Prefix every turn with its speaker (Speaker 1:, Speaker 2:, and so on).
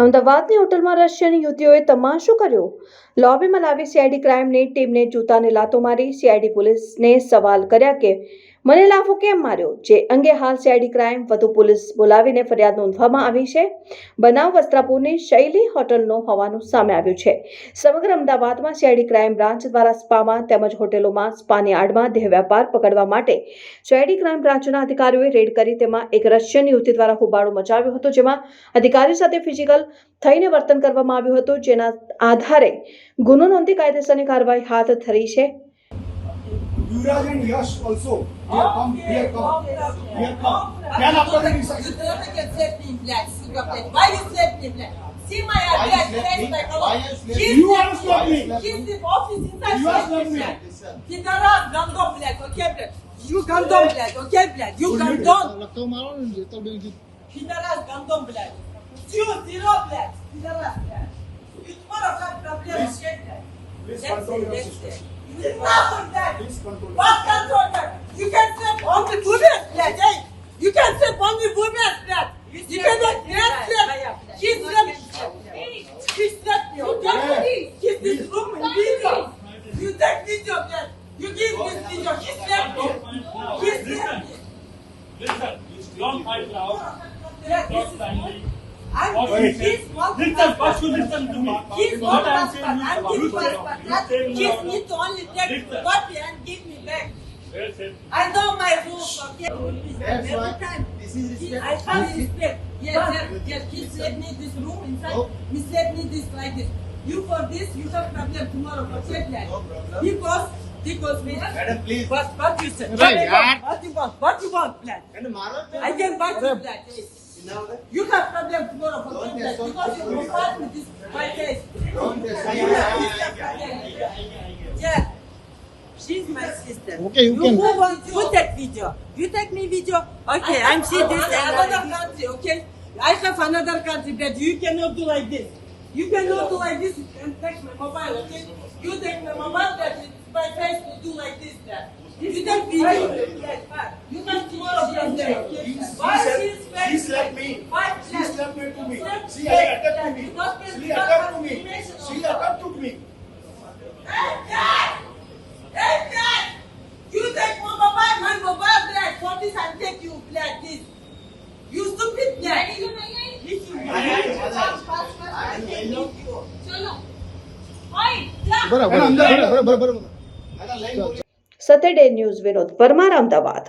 Speaker 1: અમદાવાદની હોટલમાં રશિયન યુવતીઓએ તમાશો કર્યો. લોબીમાં લાવી સીઆઈડી ક્રાઇમની ટીમને જૂતાને લાતો મારી સીઆઈડી પોલીસને સવાલ કર્યા કે મને લાફો કેમ માર્યો? જે અંગે હાલ સીઆઈડી ક્રાઇમ વધુ પોલીસ બોલાવીને ફરિયાદ નોંધવામાં આવી છે. બનાવ વસ્ત્રાપુરની શૈલી હોટલનો હોવાનું સામે આવ્યું છે. સમગ્ર અમદાવાદમાં સીઆઈડી ક્રાઇમ બ્રાન્ચ દ્વારા સ્પામાં તેમજ હોટેલોમાં સ્પાની આડમાં દેહ વ્યાપાર પકડવા માટે સીઆઈડી ક્રાઇમ બ્રાન્ચના અધિકારીઓએ રેડ કરી તેમાં એક રશિયન યુવતી દ્વારા હોબાળો મચાવ્યો હતો, જેમાં અધિકારીઓ સાથે ફિઝિકલ થઈને વર્તન કરવામાં આવ્યું હતું, જેના આધારે ગુનો નોંધી કાયદેસરની કાર્યવાહી હાથ ધરી છે.
Speaker 2: Yuvraj and Yash also. Here come, here come, here come. Can after the
Speaker 3: You don't get slap me in black. Why you slap me in black? See my
Speaker 4: you
Speaker 3: address, face
Speaker 4: me?
Speaker 3: my color.
Speaker 4: you
Speaker 2: me? You are slap me.
Speaker 3: She's the office inside.
Speaker 2: You are
Speaker 3: slap
Speaker 2: me.
Speaker 3: black. Pidara, gandom black, okay black. You gandom black, okay black. You gandom. Pidara, gandom black. You zero black. Pidara black. You tomorrow have problem, okay black.
Speaker 2: Please
Speaker 3: That's
Speaker 2: control
Speaker 3: it,
Speaker 2: your
Speaker 3: that's
Speaker 2: system.
Speaker 3: It. You did not do that.
Speaker 2: Please control.
Speaker 3: What control that? You can slap only women's flat, eh? You can slap only women's flat. You cannot dress slap. She slapped. She slapped me, okay? Give this room in video. You take video, man. You give this video. She slapped me. She slapped me.
Speaker 5: Listen, don't fight loud.
Speaker 3: Yeah, this
Speaker 5: Don't
Speaker 3: is
Speaker 5: fight.
Speaker 3: And
Speaker 5: Listen, first you listen to me. What I'm
Speaker 3: was
Speaker 5: saying is- and his
Speaker 3: work
Speaker 5: Give
Speaker 3: me to only take
Speaker 5: Listen.
Speaker 3: give me back.
Speaker 5: Yes, yes.
Speaker 3: I know my rules, okay? Every time. I found
Speaker 4: This.
Speaker 3: Yes, yes, yes. Me this room inside. Oh. Me this like this. You for this, you have problem tomorrow for deadline.
Speaker 4: No problem.
Speaker 3: Because, He we me.
Speaker 4: Madam, please.
Speaker 3: What, what you
Speaker 4: said?
Speaker 3: What you want? What you want? What you want, plan? I can buy this.
Speaker 4: Now,
Speaker 3: You have problem tomorrow for
Speaker 4: Don't
Speaker 3: check that because you
Speaker 4: don't-
Speaker 3: provide me this my case.
Speaker 4: don't test me.
Speaker 3: You have this problem. Yeah. She's my sister.
Speaker 6: Okay, you can-
Speaker 3: Who want who take video? You take me video? Okay, I'm see this and another country. Okay, I have another country, but you cannot do like this. You cannot do like this and take my mobile. Okay, you take my mobile, that it's my face to do like this. That you take video. You
Speaker 2: me.
Speaker 3: What?
Speaker 2: She slapped me to me. She attacked me. She attacked
Speaker 3: to
Speaker 2: me. She attacked to me.
Speaker 3: Hey, dad! Hey, dad! You take one baba man baba blood for this and take you blood this. You stupid blood. If you
Speaker 6: pass pass pass, I
Speaker 4: take you. चलो.
Speaker 1: ओए, जा. बराबर बराबर बराबर.
Speaker 7: Saturday news Vinod Parmar Ahmedabad